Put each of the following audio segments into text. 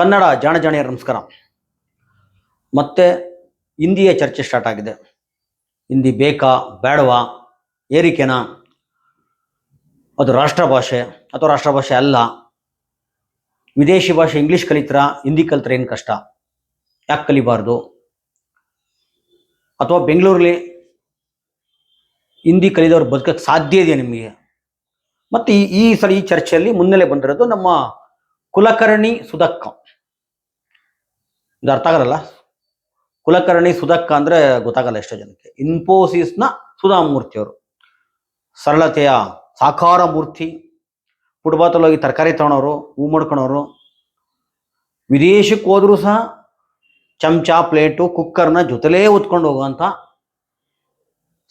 ಕನ್ನಡ ಜಾಣ ಜಾಣಿಯರ ನಮಸ್ಕಾರ. ಮತ್ತೆ ಹಿಂದಿಯ ಚರ್ಚೆ ಸ್ಟಾರ್ಟ್ ಆಗಿದೆ. ಹಿಂದಿ ಬೇಕಾ ಬೇಡವಾ ಏರಿಕೆನಾ? ಅದು ರಾಷ್ಟ್ರ ಭಾಷೆ, ಅಥವಾ ರಾಷ್ಟ್ರ ಭಾಷೆ ಅಲ್ಲ. ವಿದೇಶಿ ಭಾಷೆ ಇಂಗ್ಲೀಷ್ ಕಲಿತರ, ಹಿಂದಿ ಕಲಿತ್ರೆ ಏನು ಕಷ್ಟ? ಯಾಕೆ ಕಲಿಬಾರ್ದು? ಅಥವಾ ಬೆಂಗಳೂರಲ್ಲಿ ಹಿಂದಿ ಕಲಿದವ್ರು ಬದುಕಕ್ಕೆ ಸಾಧ್ಯ ಇದೆಯಾ ನಿಮಗೆ? ಮತ್ತು ಈ ಈ ಸಲ ಈ ಚರ್ಚೆಯಲ್ಲಿ ಮುನ್ನೆಲೆ ಬಂದಿರೋದು ನಮ್ಮ ಕುಲಕರ್ಣಿ ಸುಧಕ್ಕ. ಇದು ಅರ್ಥ ಆಗಲ್ಲ. ಕುಲಕರ್ಣಿ ಸುಧಕ್ಕ ಅಂದ್ರೆ ಗೊತ್ತಾಗಲ್ಲ ಎಷ್ಟೋ ಜನಕ್ಕೆ. ಇನ್ಫೋಸಿಸ್ನ ಸುಧಾಮೂರ್ತಿ ಅವರು ಸರಳತೆಯ ಸಾಕಾರ ಮೂರ್ತಿ. ಫುಟ್ಬಾತಲ್ಲಿ ಹೋಗಿ ತರಕಾರಿ ತಗೊಳೋರು, ಹೂ ಮಾಡ್ಕೊಳೋರು. ವಿದೇಶಕ್ಕೆ ಹೋದ್ರೂ ಸಹ ಚಮಚ, ಪ್ಲೇಟು, ಕುಕ್ಕರ್ನ ಜೊತೆಲೇ ಹೊತ್ಕೊಂಡು ಹೋಗುವಂಥ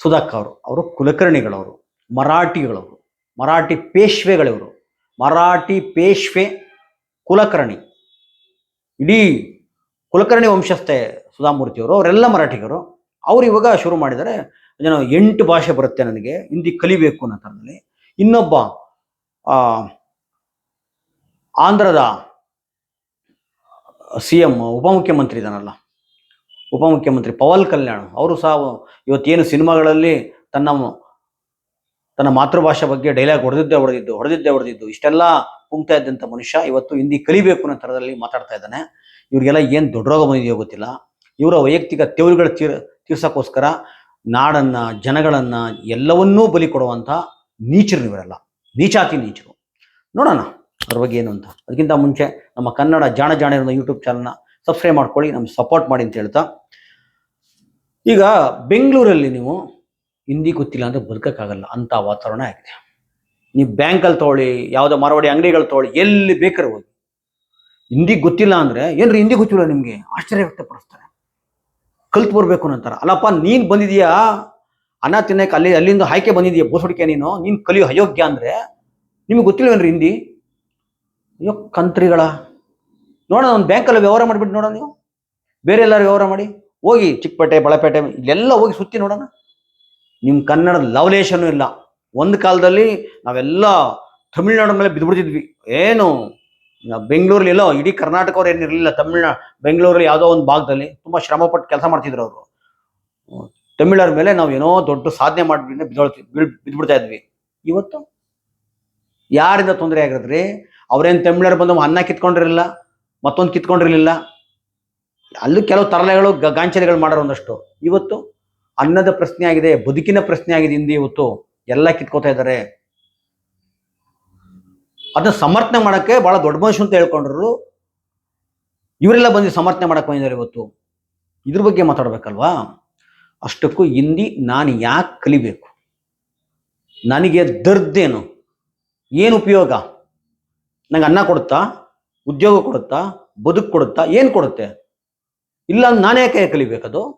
ಸುಧಕ್ಕ ಅವರು ಅವರು ಕುಲಕರ್ಣಿಗಳವರು, ಮರಾಠಿಗಳವರು, ಮರಾಠಿ ಪೇಶ್ವೆಗಳಿವರು. ಮರಾಠಿ ಪೇಶ್ವೆ ಕುಲಕರ್ಣಿ. ಇಡೀ ಕುಲಕರ್ಣಿ ವಂಶಸ್ಥೆ ಸುಧಾಮೂರ್ತಿಯವರು, ಅವರೆಲ್ಲ ಮರಾಠಿಗರು. ಅವ್ರು ಇವಾಗ ಶುರು ಮಾಡಿದರೆ ಏನೋ ಎಂಟು ಭಾಷೆ ಬರುತ್ತೆ ನನಗೆ, ಹಿಂದಿ ಕಲಿಬೇಕು ಅನ್ನೋ ಥರದಲ್ಲಿ. ಇನ್ನೊಬ್ಬ ಆಂಧ್ರದ ಸಿ ಎಂ ಉಪಮುಖ್ಯಮಂತ್ರಿ ಇದ್ದಾನಲ್ಲ. ಉಪಮುಖ್ಯಮಂತ್ರಿ ಪವನ್ ಕಲ್ಯಾಣ್. ಅವರು ಸಹ ಇವತ್ತೇನು ಸಿನಿಮಾಗಳಲ್ಲಿ ತನ್ನ ತನ್ನ ಮಾತೃಭಾಷೆ ಬಗ್ಗೆ ಡೈಲಾಗ್ ಹೊಡೆದಿದ್ದೆ ಹೊಡೆದಿದ್ದು ಹೊಡೆದಿದ್ದೆ ಹೊಡೆದಿದ್ದು. ಇಷ್ಟೆಲ್ಲ ಕುಂಗ್ತಾ ಇದ್ದಂಥ ಮನುಷ್ಯ ಇವತ್ತು ಹಿಂದಿ ಕಲಿಬೇಕು ಅನ್ನೋ ಥರದಲ್ಲಿ ಮಾತಾಡ್ತಾ ಇದ್ದಾನೆ. ಇವರಿಗೆಲ್ಲ ಏನು ದೊಡ್ಡ ರೋಗ ಬಂದಿದೆಯೋ ಗೊತ್ತಿಲ್ಲ. ಇವರ ವೈಯಕ್ತಿಕ ತೆವರುಗಳು ತೀರ್, ತೀರ್ಸೋಕ್ಕೋಸ್ಕರ ನಾಡನ್ನ, ಜನಗಳನ್ನ ಎಲ್ಲವನ್ನೂ ಬಲಿ ಕೊಡುವಂಥ ನೀಚರು ಇವರೆಲ್ಲ. ನೀಚಾತಿ ನೀಚರು. ನೋಡೋಣ ಅದ್ರ ಬಗ್ಗೆ ಏನು ಅಂತ. ಅದಕ್ಕಿಂತ ಮುಂಚೆ ನಮ್ಮ ಕನ್ನಡ ಜಾಣ ಜಾಣ ಇರೋ ಯೂಟ್ಯೂಬ್ ಚಾನಲ್ನ ಸಬ್ಸ್ಕ್ರೈಬ್ ಮಾಡ್ಕೊಳ್ಳಿ, ನಮ್ಗೆ ಸಪೋರ್ಟ್ ಮಾಡಿ ಅಂತ ಹೇಳ್ತಾ. ಈಗ ಬೆಂಗಳೂರಲ್ಲಿ ನೀವು ಹಿಂದಿ ಗೊತ್ತಿಲ್ಲ ಅಂದರೆ ಬದುಕೋಕ್ಕಾಗಲ್ಲ. ಅಂತ ವಾತಾವರಣ ಆಗಿದೆ. ನೀವು ಬ್ಯಾಂಕಲ್ಲಿ ತೊಗೊಳ್ಳಿ, ಯಾವುದೋ ಮಾರವಾಡಿ ಅಂಗಡಿಗಳು ತೊಗೊಳ್ಳಿ, ಎಲ್ಲಿ ಬೇಕಾರೆ ಹೋಗಿ. ಹಿಂದಿ ಗೊತ್ತಿಲ್ಲ ಅಂದ್ರೆ ಏನ್ರಿ ಹಿಂದಿ ಗೊತ್ತಿಲ್ಲ ನಿಮಗೆ? ಆಶ್ಚರ್ಯ ವ್ಯಕ್ತಪಡಿಸ್ತಾರೆ. ಕಲ್ತು ಬರಬೇಕು ಅಂತಾರೆ ಅಲ್ಲಪ್ಪ, ನೀನು ಬಂದಿದೀಯಾ? ಅನ್ನ ತಿನ್ನಕ್ಕೆ ಅಲ್ಲಿ, ಅಲ್ಲಿಂದ ಆಯ್ಕೆ ಬಂದಿದೀಯ? ಬೋಸಡಿಕೆ ನೀನು? ನೀನು ಕಲಿಯೋ ಅಯೋಗ್ಯ ಅಂದರೆ? ನಿಮಗೆ ಗೊತ್ತಿಲ್ವೇನ್ರಿ ಹಿಂದಿ? ಅಯ್ಯೋ, ಕಂತ್ರಿಗಳ. ನೋಡೋಣ, ಒಂದು ಬ್ಯಾಂಕಲ್ಲಿ ವ್ಯವಹಾರ ಮಾಡಿಬಿಟ್ಟು ನೋಡೋಣ ನೀವು. ಬೇರೆ ಎಲ್ಲರೂ ವ್ಯವಹಾರ ಮಾಡಿ. ಹೋಗಿ ಚಿಕ್ಕಪೇಟೆ ಬಳಪೇಟೆ ಇಲ್ಲೆಲ್ಲ ಹೋಗಿ ಸುತ್ತಿ ನೋಡೋಣ. ನಿಮ್ಮ ಕನ್ನಡದ ಲವಲೇಶನೂ ಇಲ್ಲ. ಒಂದು ಕಾಲದಲ್ಲಿ ನಾವೆಲ್ಲ ತಮಿಳ್ನಾಡು ಮೇಲೆ ಬಿದ್ದುಬಿಡ್ತಿದ್ವಿ ಏನು ಬೆಂಗಳೂರಲ್ಲಿ ಎಲ್ಲೋ, ಇಡೀ ಕರ್ನಾಟಕವ್ರು ಏನಿರಲಿಲ್ಲ ತಮಿಳ್ನಾ ಬೆಂಗಳೂರಲ್ಲಿ ಯಾವುದೋ ಒಂದು ಭಾಗದಲ್ಲಿ ತುಂಬ ಶ್ರಮಪಟ್ಟು ಕೆಲಸ ಮಾಡ್ತಿದ್ರು ಅವರು. ತಮಿಳರ ಮೇಲೆ ನಾವು ಏನೋ ದೊಡ್ಡ ಸಾಧನೆ ಬೀಳ್ ಬಿದ್ದುಬಿಡ್ತಾ ಇದ್ವಿ. ಇವತ್ತು? ಯಾರಿಂದ ತೊಂದರೆ ಆಗಿರೋದ್ರಿ? ಅವ್ರೇನು ತಮಿಳರು ಬಂದು ಅನ್ನ ಕಿತ್ಕೊಂಡಿರಲಿಲ್ಲ, ಮತ್ತೊಂದು ಕಿತ್ಕೊಂಡಿರಲಿಲ್ಲ? ಅಲ್ಲೂ ಕೆಲವು ತರಲೆಗಳು ಗಾಂಚಲಿಗಳು ಮಾಡೋರು ಒಂದಷ್ಟು. ಇವತ್ತು? ಅನ್ನದ ಪ್ರಶ್ನೆ ಆಗಿದೆ, ಬದುಕಿನ ಪ್ರಶ್ನೆ ಆಗಿದೆ ಹಿಂದಿ ಇವತ್ತು. ಎಲ್ಲ ಕಿತ್ಕೋತಾ ಇದ್ದಾರೆ. ಅದನ್ನ ಸಮರ್ಥನೆ ಮಾಡಕ್ಕೆ ಬಹಳ ದೊಡ್ಡ ಮನುಷ್ಯ ಅಂತ ಹೇಳ್ಕೊಂಡ್ರು. ಇವರೆಲ್ಲ ಬಂದು ಸಮರ್ಥನೆ ಮಾಡಕ್ಕೆ ಬಂದಿದ್ದಾರೆ ಇವತ್ತು. ಇದ್ರ ಬಗ್ಗೆ ಮಾತಾಡ್ಬೇಕಲ್ವಾ? ಅಷ್ಟಕ್ಕೂ ಹಿಂದಿ ನಾನು ಯಾಕೆ ಕಲಿಬೇಕು? ನನಗೆ ದರ್ದೇನು? ಏನು ಉಪಯೋಗ? ನಂಗೆ ಅನ್ನ ಕೊಡುತ್ತಾ? ಉದ್ಯೋಗ ಕೊಡುತ್ತಾ? ಬದುಕು ಕೊಡುತ್ತಾ? ಏನು ಕೊಡುತ್ತೆ? ಇಲ್ಲ ನಾನು ಯಾಕೆ ಕಲಿಬೇಕದು?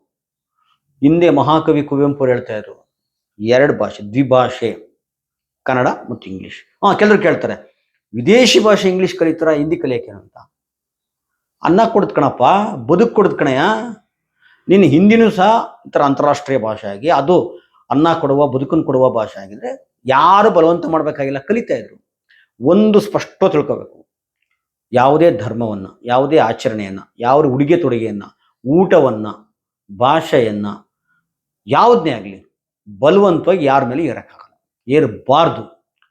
ಹಿಂದೆ ಮಹಾಕವಿ ಕುವೆಂಪು ಹೇಳ್ತಾ ಇದ್ರು. ಎರಡು ಭಾಷೆ, ದ್ವಿಭಾಷೆ, ಕನ್ನಡ ಮತ್ತು ಇಂಗ್ಲಿಷ್. ಹಾಂ ಕೆಲವರು ಕೇಳ್ತಾರೆ, ವಿದೇಶಿ ಭಾಷೆ ಇಂಗ್ಲಿಷ್ ಕಲಿತಾರ, ಹಿಂದಿ ಕಲಿಯಕ್ಕೆ ಅಂತ? ಅನ್ನ ಕೊಡದ್ ಕಣಪ್ಪ, ಬದುಕು ಕೊಡ್ದು ಕಣಯ್ಯ ನಿನ್ನ ಹಿಂದಿನೂ ಸಹ ಒಂಥರ ಅಂತಾರಾಷ್ಟ್ರೀಯ ಭಾಷೆ ಆಗಿ, ಅದು ಅನ್ನ ಕೊಡುವ, ಬದುಕನ್ನು ಕೊಡುವ ಭಾಷೆ ಆಗಿದ್ರೆ ಯಾರು ಬಲವಂತ ಮಾಡಬೇಕಾಗಿಲ್ಲ, ಕಲಿತಾ ಇದ್ರು. ಒಂದು ಸ್ಪಷ್ಟ ತಿಳ್ಕೋಬೇಕು. ಯಾವುದೇ ಧರ್ಮವನ್ನ, ಯಾವುದೇ ಆಚರಣೆಯನ್ನ ಯಾವ ಉಡುಗೆ ತೊಡುಗೆಯನ್ನ, ಊಟವನ್ನ, ಭಾಷೆಯನ್ನ ಯಾವುದನ್ನೇ ಆಗಲಿ ಬಲವಂತವಾಗಿ ಯಾರ ಮೇಲೆ ಏರಕ್ಕಾಗಲ್ಲ ಏರಬಾರ್ದು.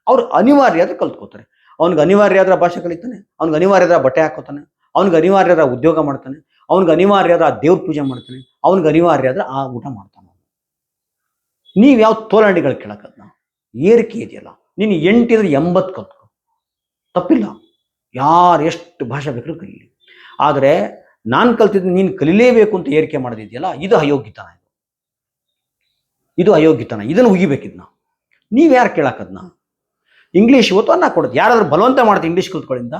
ಅವ್ರು ಅನಿವಾರ್ಯ ಆದ್ರೆ ಕಲ್ತ್ಕೋತಾರೆ. ಅವ್ನಿಗೆ ಅನಿವಾರ್ಯ ಆದ್ರೆ ಭಾಷೆ ಕಲಿತಾನೆ, ಅವ್ನಿಗೆ ಅನಿವಾರ್ಯ ಆದ್ರೆ ಬಟ್ಟೆ ಹಾಕೋತಾನೆ ಅವ್ನಿಗೆ ಅನಿವಾರ್ಯ ಉದ್ಯೋಗ ಮಾಡ್ತಾನೆ, ಅವ್ನಿಗೆ ಅನಿವಾರ್ಯ ಆದ್ರೆ ಆ ದೇವ್ರ ಪೂಜೆ ಮಾಡ್ತಾನೆ, ಅವ್ನಿಗೆ ಅನಿವಾರ್ಯ ಆದ್ರೆ ಆ ಊಟ ಮಾಡ್ತಾನೆ ನೀವು ಯಾವ ತೋಲಂಡಿಗಳು ಕೇಳಕ್ಕದ್ನ? ಏರಿಕೆ ಇದೆಯಲ್ಲ. ನೀನು ಎಂಟಿದ್ರೆ ಎಂಬತ್ತು ಕಲ್ತ್ಕೊ. ತಪ್ಪಿಲ್ಲ. ಯಾರು ಎಷ್ಟು ಭಾಷೆ ಬೇಕಾದ್ರೂ ಕಲೀಲಿ. ಆದರೆ ನಾನು ಕಲ್ತಿದ್ದು ನೀನು ಕಲೀಲೇಬೇಕು ಅಂತ ಏರಿಕೆ ಮಾಡೋದಿದೆಯಲ್ಲ, ಇದು ಅಯೋಗ್ಯತನ ಇದು ಅಯೋಗ್ಯತನ, ಇದನ್ನು ಉಗಿಬೇಕಿದ್ನ ನೀವು. ಯಾರು ಕೇಳಾಕದ್ನ? ಇಂಗ್ಲೀಷ್ ಇವತ್ತು ಅನ್ನ ಕೊಡೋದು ಯಾರಾದ್ರೂ ಬಲವಂತ ಮಾಡ್ತಾರೆ ಇಂಗ್ಲೀಷ್ ಕಲ್ತ್ಕೊಳ್ಳಿಂದ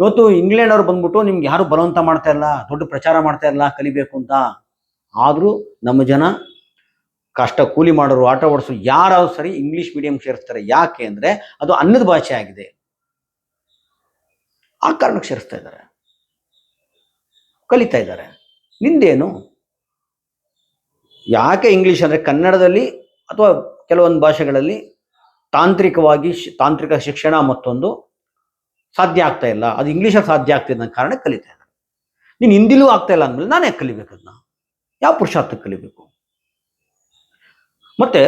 ಇವತ್ತು ಇಂಗ್ಲೆಂಡ್ ಅವ್ರು ಬಂದ್ಬಿಟ್ಟು ನಿಮ್ಗೆ ಯಾರು ಬಲವಂತ ಮಾಡ್ತಾ ಇಲ್ಲ, ದೊಡ್ಡ ಪ್ರಚಾರ ಮಾಡ್ತಾ ಇಲ್ಲ, ಕಲಿಬೇಕು ಅಂತ, ಆದರೂ ನಮ್ಮ ಜನ ಕಷ್ಟ ಕೂಲಿ ಮಾಡೋರು, ಆಟ ಓಡಿಸೋರು ಯಾರಾದ್ರೂ ಸರಿ ಇಂಗ್ಲಿಷ್ ಮೀಡಿಯಂ ಸೇರಿಸ್ತಾರೆ. ಯಾಕೆ ಅಂದ್ರೆ ಅದು ಅನ್ನದ ಭಾಷೆ ಆಗಿದೆ. ಆ ಕಾರಣಕ್ಕೆ ಸೇರಿಸ್ತಾ ಇದ್ದಾರೆ. ಕಲಿತಾ ಇದ್ದಾರೆ. ನಿಂದೇನು? ಯಾಕೆ ಇಂಗ್ಲಿಷ್ ಅಂದರೆ ಕನ್ನಡದಲ್ಲಿ ಅಥವಾ ಕೆಲವೊಂದು ಭಾಷೆಗಳಲ್ಲಿ ತಾಂತ್ರಿಕವಾಗಿ ತಾಂತ್ರಿಕ ಶಿಕ್ಷಣ ಮತ್ತೊಂದು ಸಾಧ್ಯ ಆಗ್ತಾ ಇಲ್ಲ. ಅದು ಇಂಗ್ಲೀಷಲ್ಲಿ ಸಾಧ್ಯ ಆಗ್ತಿದೆ ಅನ್ನೋ ಕಾರಣ ಕಲಿತಾ ಇದ್ದಾರೆ. ನೀನು ಹಿಂದಿಲೂ ಆಗ್ತಾ ಇಲ್ಲ ಅಂದಮೇಲೆ ಯಾಕೆ ಕಲಿಬೇಕು ಅದನ್ನ ಯಾವ ಪುರುಷಾರ್ಥಕ್ಕೆ ಕಲಿಬೇಕು? ಮತ್ತೆ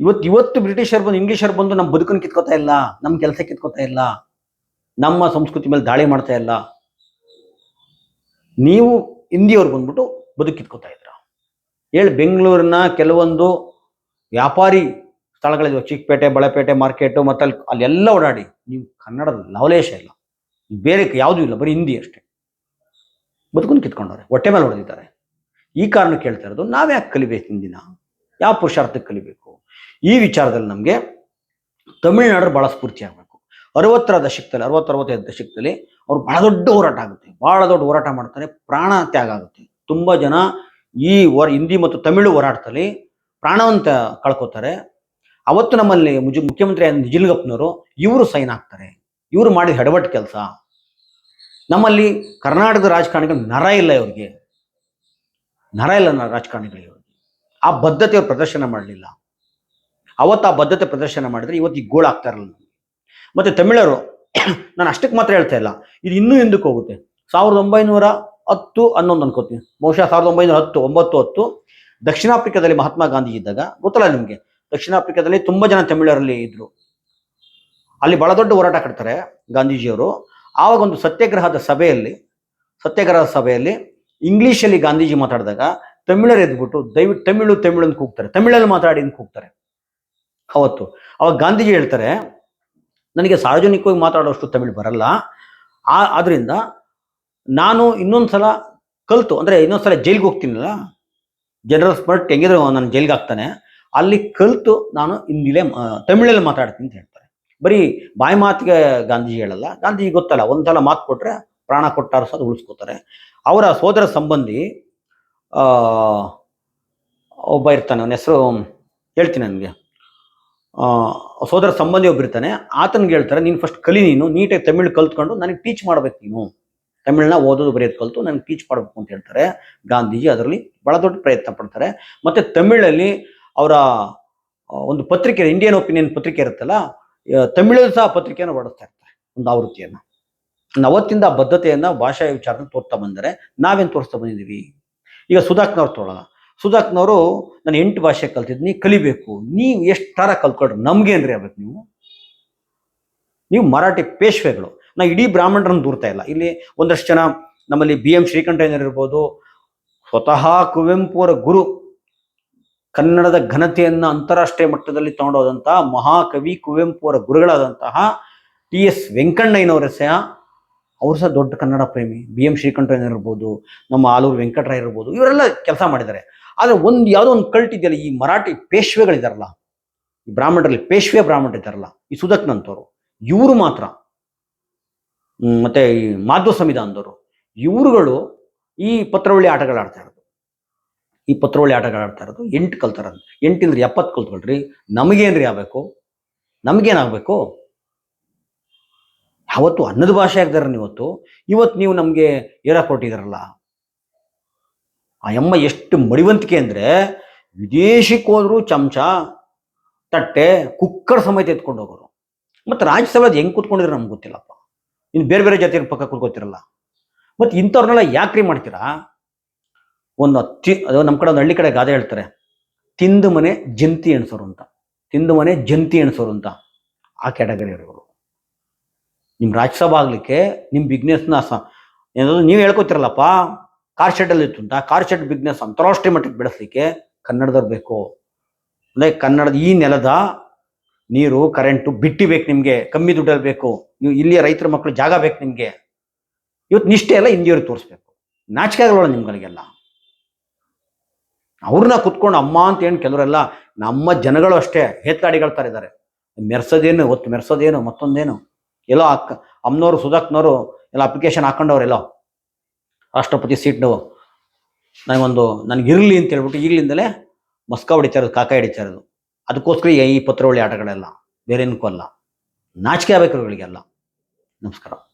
ಇವತ್ತು ಇವತ್ತು ಬ್ರಿಟಿಷರು ಬಂದು ಇಂಗ್ಲೀಷರ್ ಬಂದು ನಮ್ಮ ಬದುಕನ್ನು ಕಿತ್ಕೋತಾ ಇಲ್ಲ, ನಮ್ಮ ಕೆಲಸ ಕಿತ್ಕೋತಾ ಇಲ್ಲ, ನಮ್ಮ ಸಂಸ್ಕೃತಿ ಮೇಲೆ ದಾಳಿ ಮಾಡ್ತಾ ಇಲ್ಲ. ನೀವು ಹಿಂದಿಯವ್ರು ಬಂದ್ಬಿಟ್ಟು ಬದುಕು ಇದ್ದಾರೆ. ಹೇಳಿ ಬೆಂಗಳೂರಿನ ಕೆಲವೊಂದು ವ್ಯಾಪಾರಿ ಸ್ಥಳಗಳಿದ್ವು. ಚಿಕ್ಕಪೇಟೆ ಬಳೆಪೇಟೆ ಮಾರ್ಕೆಟು ಮತ್ತು ಅಲ್ಲಿ ಅಲ್ಲೆಲ್ಲ ಓಡಾಡಿ. ನೀವು ಕನ್ನಡದ ಲವಲೇಶ ಇಲ್ಲ. ಬೇರೆ ಯಾವುದೂ ಇಲ್ಲ. ಬರೀ ಹಿಂದಿ ಅಷ್ಟೇ. ಬದುಕೊಂಡು ಕಿತ್ಕೊಂಡವ್ರೆ. ಹೊಟ್ಟೆ ಮೇಲೆ ಹೊಡೆದಿದ್ದಾರೆ. ಈ ಕಾರಣ ಕೇಳ್ತಾ ಇರೋದು ನಾವ್ಯಾಕೆ ಕಲಿಬೇಕು ಹಿಂದಿನ? ಯಾವ ಪುರುಷಾರ್ಥಕ್ಕೆ ಕಲಿಬೇಕು? ಈ ವಿಚಾರದಲ್ಲಿ ನಮಗೆ ತಮಿಳುನಾಡು ಭಾಳ ಸ್ಫೂರ್ತಿ ಆಗಬೇಕು. ಅರವತ್ತರ ದಶಕದಲ್ಲಿ, ಅರವತ್ತರವತ್ತೈದು ದಶಕದಲ್ಲಿ ಅವ್ರು ಬಹಳ ದೊಡ್ಡ ಹೋರಾಟ ಆಗುತ್ತೆ. ಬಹಳ ದೊಡ್ಡ ಹೋರಾಟ ಮಾಡ್ತಾರೆ. ಪ್ರಾಣ ತ್ಯಾಗ ಆಗುತ್ತೆ. ತುಂಬ ಜನ ಈ ಹಿಂದಿ ಮತ್ತು ತಮಿಳು ಹೋರಾಟದಲ್ಲಿ ಪ್ರಾಣವಂತ ಕಳ್ಕೊತಾರೆ. ಅವತ್ತು ನಮ್ಮಲ್ಲಿ ಮುಜ, ಮುಖ್ಯಮಂತ್ರಿ ನಿಜಲಿಂಗಪ್ಪನವರು ಇವರು ಸೈನ್ ಆಗ್ತಾರೆ ಇವರು ಮಾಡಿದ ಹೆಡವಟ್ಟು ಕೆಲಸ. ನಮ್ಮಲ್ಲಿ ಕರ್ನಾಟಕದ ರಾಜಕಾರಣಿಗಳು ನರ ಇಲ್ಲ ಇವ್ರಿಗೆ. ನರ ಇಲ್ಲ ರಾಜಕಾರಣಿಗಳಿಗೆ ಇವ್ರಿಗೆ. ಆ ಬದ್ಧತೆ ಅವ್ರು ಪ್ರದರ್ಶನ ಮಾಡಲಿಲ್ಲ. ಅವತ್ತು ಆ ಬದ್ಧತೆ ಪ್ರದರ್ಶನ ಮಾಡಿದ್ರೆ ಇವತ್ತು ಈ ಗೋಳು ಆಗ್ತಾ ಇರಲಿಲ್ಲ ಮತ್ತೆ ತಮಿಳರು, ನಾನು ಅಷ್ಟಕ್ಕೆ ಮಾತ್ರ ಹೇಳ್ತಾ ಇಲ್ಲ. ಇದು ಇನ್ನೂ ಹಿಂದಕ್ಕೆ ಹೋಗುತ್ತೆ. ಸಾವಿರದ ಒಂಬೈನೂರ ಹತ್ತು ಹನ್ನೊಂದು ಅನ್ಕೋತೀನಿ. ಬಹುಶಃ ಸಾವಿರದ ಒಂಬೈನೂರ ಹತ್ತು, ಒಂಬತ್ತು ಹತ್ತು. ದಕ್ಷಿಣ ಆಫ್ರಿಕಾದಲ್ಲಿ ಮಹಾತ್ಮ ಗಾಂಧಿ ಇದ್ದಾಗ, ಗೊತ್ತಲ್ಲ ನಿಮಗೆ? ದಕ್ಷಿಣ ಆಫ್ರಿಕಾದಲ್ಲಿ ತುಂಬಾ ಜನ ತಮಿಳರಲ್ಲಿ ಇದ್ರು. ಅಲ್ಲಿ ಬಹಳ ದೊಡ್ಡ ಹೋರಾಟ ಕಟ್ತಾರೆ ಗಾಂಧೀಜಿಯವರು. ಆವಾಗ ಒಂದು ಸತ್ಯಾಗ್ರಹದ ಸಭೆಯಲ್ಲಿ ಸತ್ಯಾಗ್ರಹದ ಸಭೆಯಲ್ಲಿ ಇಂಗ್ಲೀಷಲ್ಲಿ ಗಾಂಧೀಜಿ ಮಾತಾಡಿದಾಗ ತಮಿಳರು ಎದ್ಬಿಟ್ಟು, ದಯವಿಟ್ಟು ತಮಿಳು ತಮಿಳು ಅಂತ ಕೂಗ್ತಾರೆ. ತಮಿಳಲ್ಲಿ ಮಾತಾಡಿ ಅಂತ ಕೂಗ್ತಾರೆ. ಅವತ್ತು. ಅವಾಗ ಗಾಂಧೀಜಿ ಹೇಳ್ತಾರೆ, ನನಗೆ ಸಾರ್ವಜನಿಕವಾಗಿ ಮಾತಾಡೋಷ್ಟು ತಮಿಳು ಬರಲ್ಲ. ಆ, ಆದ್ರಿಂದ ನಾನು ಇನ್ನೊಂದು ಸಲ ಕಲಿತು, ಅಂದರೆ ಇನ್ನೊಂದು ಸಲ ಜೈಲಿಗೆ ಹೋಗ್ತೀನಲ್ಲ ಜನರಲ್ ಸ್ಮರ್ಟ್ ಹೆಂಗಿದ್ರು ನಾನು ಜೈಲಿಗೆ ಹಾಕ್ತಾನೆ, ಅಲ್ಲಿ ಕಲಿತು ನಾನು ಹಿಂದಿಲೇ ತಮಿಳಲ್ಲಿ ಮಾತಾಡ್ತೀನಿ ಅಂತ ಹೇಳ್ತಾರೆ. ಬರೀ ಬಾಯಿ ಮಾತಿಗೆ ಗಾಂಧೀಜಿ ಹೇಳಲ್ಲ, ಗಾಂಧೀಜಿ ಗೊತ್ತಲ್ಲ, ಒಂದು ಸಲ ಮಾತು ಕೊಟ್ಟರೆ ಪ್ರಾಣ ಕೊಟ್ಟಾರು ಸಹ ಉಳಿಸ್ಕೋತಾರೆ. ಅವರ ಸೋದರ ಸಂಬಂಧಿ ಒಬ್ಬ ಇರ್ತಾನೆ, ಅವನ ಹೆಸರು ಹೇಳ್ತೀನಿ ನನಗೆ. ಸೋದರ ಸಂಬಂಧಿ ಒಬ್ಬ ಇರ್ತಾನೆ, ಆತನಿಗೆ ಹೇಳ್ತಾರೆ, ನೀನು ಫಸ್ಟ್ ಕಲಿ ನೀನು, ನೀಟಾಗಿ ತಮಿಳು ಕಲ್ತ್ಕೊಂಡು ನನಗೆ ಟೀಚ್ ಮಾಡ್ಬೇಕು ನೀನು. ತಮಿಳನ್ನ ಓದೋದು ಬರೆಯೋದು ಕಲಿತು ನನಗೆ ಟೀಚ್ ಮಾಡಬೇಕು ಅಂತ ಹೇಳ್ತಾರೆ. ಗಾಂಧೀಜಿ ಅದರಲ್ಲಿ ಬಹಳ ದೊಡ್ಡ ಪ್ರಯತ್ನ ಪಡ್ತಾರೆ. ಮತ್ತೆ ತಮಿಳಲ್ಲಿ ಅವರ ಒಂದು ಪತ್ರಿಕೆ ಇಂಡಿಯನ್ ಒಪಿನಿಯನ್ ಪತ್ರಿಕೆ ಇರುತ್ತಲ್ಲ ತಮಿಳಲ್ಲಿ ಸಹ ಪತ್ರಿಕೆಯನ್ನು ಹೊರಡಿಸ್ತಾ ಇರ್ತಾರೆ, ಒಂದು ಆವೃತ್ತಿಯನ್ನು. ಅವತ್ತಿಂದ ಬದ್ಧತೆಯನ್ನ ಭಾಷಾ ವಿಚಾರನ ತೋರ್ತಾ ಬಂದರೆ ನಾವೇನು ತೋರಿಸ್ತಾ ಬಂದಿದ್ದೀವಿ? ಈಗ ಸುಧಾಕ್ನವ್ರು ತೊಗೊಳ್ಳೋಣ. ಸುಧಾಕ್ನವರು ನಾನು ಎಂಟು ಭಾಷೆ ಕಲ್ತಿದ್ದೀನಿ, ಕಲಿಬೇಕು. ನೀವು ಎಷ್ಟು ಎಷ್ಟಾರ ಕಲ್ತ್ಕೊಳ್ರಿ ನಮ್ಗೇನ್ರಿ ಆಗ್ಬೇಕು ನೀವು? ನೀವು ಮರಾಠಿ ಪೇಶ್ವೆಗಳು. ನಾವು ಇಡೀ ಬ್ರಾಹ್ಮಣರನ್ನು ದೂರ್ತಾ ಇಲ್ಲ. ಇಲ್ಲಿ ಒಂದಷ್ಟು ಜನ ನಮ್ಮಲ್ಲಿ ಬಿ ಎಂ ಶ್ರೀಕಂಠಯ್ಯನ ಇರ್ಬೋದು, ಸ್ವತಃ ಕುವೆಂಪು ಅವರ ಗುರು ಕನ್ನಡದ ಘನತೆಯನ್ನು ಅಂತಾರಾಷ್ಟ್ರೀಯ ಮಟ್ಟದಲ್ಲಿ ತಗೊಂಡೋದಂತಹ ಮಹಾಕವಿ ಕುವೆಂಪು ಅವರ ಗುರುಗಳಾದಂತಹ ಟಿ ಎಸ್ ವೆಂಕಣ್ಣಯ್ಯನವರ ಸಹ ಅವರು ಸಹ ದೊಡ್ಡ ಕನ್ನಡ ಪ್ರೇಮಿ. ಬಿ ಎಂ ಶ್ರೀಕಂಠಯ್ಯನ ಇರ್ಬೋದು, ನಮ್ಮ ಆಲೂರು ವೆಂಕಟರಾಯ ಇರ್ಬೋದು, ಇವರೆಲ್ಲ ಕೆಲಸ ಮಾಡಿದ್ದಾರೆ. ಆದರೆ ಒಂದು ಯಾವುದೋ ಒಂದು ಕಲ್ಟ್ ಇದೆಯಲ್ಲ, ಈ ಮರಾಠಿ ಪೇಶ್ವೆಗಳಿದಾರಲ್ಲ, ಈ ಬ್ರಾಹ್ಮಣರಲ್ಲಿ ಪೇಶ್ವೆ ಬ್ರಾಹ್ಮಣರು ಇದ್ದಾರಲ್ಲ ಈ ಸುಧಕ್ನಂತವರು, ಇವರು ಮಾತ್ರ. ಮತ್ತೆ ಈ ಮಾಧ್ವ ಸಂವಿಧಾನದವರು, ಇವರುಗಳು ಈ ಪತ್ರವಳ್ಳಿ ಆಟಗಳು ಆಡ್ತಾ ಇರೋದು. ಈ ಪತ್ರವಳ್ಳಿ ಆಟಗಳು ಆಡ್ತಾ ಇರೋದು ಎಂಟು ಕಲ್ತಾರ ಎಂಟಿಂದ್ರೆ ಎಪ್ಪತ್ತು ಕಲ್ತ್ಕೊಳ್ರಿ. ನಮಗೇನ್ರಿ ಆಗ್ಬೇಕು? ನಮಗೇನಾಗಬೇಕು? ಯಾವತ್ತು ಅನ್ನದ ಭಾಷೆ ಆಗ್ದಾರ ಇವತ್ತು ಇವತ್ತು ನೀವು ನಮಗೆ ಏರ ಕೊಟ್ಟಿದಾರಲ್ಲ. ಆ ಎಮ್ಮ ಎಷ್ಟು ಮಡಿವಂತಿಕೆ ಅಂದ್ರೆ ವಿದೇಶಕ್ಕೆ ಹೋದ್ರು ಚಮಚ, ತಟ್ಟೆ, ಕುಕ್ಕರ್ ಸಮೇತ ಎತ್ಕೊಂಡು ಹೋಗೋರು ಮತ್ತೆ ರಾಜ್ಯಸಭೆದು ಹೆಂಗ್ ಕೂತ್ಕೊಂಡಿದ್ರೆ ನಮ್ಗೆ ಗೊತ್ತಿಲ್ಲಪ್ಪ. ಇನ್ನು ಬೇರೆ ಬೇರೆ ಜಾತಿಯ ಪಕ್ಕ ಕೂತ್ಕೋತಿರಲ್ಲ. ಮತ್ತು ಇಂಥವ್ರನ್ನೆಲ್ಲ ಯಾಕ್ರಿ ಮಾಡ್ತೀರಾ? ಒಂದು ಅದು ನಮ್ಮ ಕಡೆ ಒಂದು ಹಳ್ಳಿ ಕಡೆ ಗಾದೆ ಹೇಳ್ತಾರೆ, ತಿಂದು ಮನೆ ಜಂತಿ ಎಣಿಸೋರು ಅಂತ. ತಿಂದು ಮನೆ ಜಂತಿ ಎಣಿಸೋರು ಅಂತ. ಆ ಕ್ಯಾಟಗರಿ ಅವರು ನಿಮ್ಮ ರಾಜ್ಯಸಭಾ ಆಗಲಿಕ್ಕೆ ನಿಮ್ಮ ಬಿಸ್ನೆಸ್ನ ಏನಾದ್ರು ನೀವು ಹೇಳ್ಕೊತಿರಲ್ಲಪ್ಪ ಕಾರ್ ಶೆಡ್ಡಲ್ಲಿ ಇತ್ತು ಅಂತ ಕಾರ್ ಶೆಡ್ ಬಿಸ್ನೆಸ್ ಅಂತಾರಾಷ್ಟ್ರೀಯ ಮಟ್ಟಕ್ಕೆ ಬೆಳೆಸಲಿಕ್ಕೆ ಕನ್ನಡದವ್ರು ಬೇಕು. ಅಂದರೆ ಕನ್ನಡದ ಈ ನೆಲದ ನೀರು ಕರೆಂಟು ಬಿಟ್ಟಿ ಬೇಕು ನಿಮಗೆ, ಕಮ್ಮಿ ದುಡ್ಡಲ್ಲಿ ಬೇಕು, ನೀವು ಇಲ್ಲಿಯ ರೈತರ ಮಕ್ಕಳು ಜಾಗ ಬೇಕು ನಿಮಗೆ. ಇವತ್ತು ನಿಷ್ಠೆ ಎಲ್ಲ ಹಿಂದಿಯವ್ರಿಗೆ ತೋರಿಸ್ಬೇಕು. ನಾಚಿಕೆ ನಿಮ್ಗಳಿಗೆಲ್ಲ. ಅವ್ರನ್ನ ಕುತ್ಕೊಂಡು ಅಮ್ಮ ಅಂತ ಏನು ಕೆಲವರೆಲ್ಲ ನಮ್ಮ ಜನಗಳು ಅಷ್ಟೇ ಹೇತ್ಲಾಡಿಗಳ್ತಾರೆ ಇದ್ದಾರೆ. ಮೆರ್ಸೋದೇನು ಒತ್ತು ಮೆರ್ಸೋದೇನು, ಮತ್ತೊಂದೇನು? ಎಲ್ಲೋ ಅಕ್ಕ, ಅಮ್ಮನವರು ಸುಧಾಕ್ನವರು ಎಲ್ಲ ಅಪ್ಲಿಕೇಶನ್ ಹಾಕೊಂಡವ್ರೆಲ್ಲೋ. ರಾಷ್ಟ್ರಪತಿ ಸೀಟ್ನು ನನಗೊಂದು ನನಗಿರಲಿ ಅಂತ ಹೇಳ್ಬಿಟ್ಟು ಈಗಲಿಂದಲೇ ಮಸ್ಕ ಹೊಡಿತಾ ಇರೋದು, ಕಾಕ ಹಿಡಿತಾ ಇರೋದು. ಅದಕ್ಕೋಸ್ಕರ ಈ ಪತ್ರವಳಿ ಆಟಗಳೆಲ್ಲ ಬೇರೇನಕ್ಕೂ ಅಲ್ಲ. ನಾಚಿಕೆ ಆಗ್ಬೇಕು ಇವುಗಳಿಗೆಲ್ಲ ನಮಸ್ಕಾರ.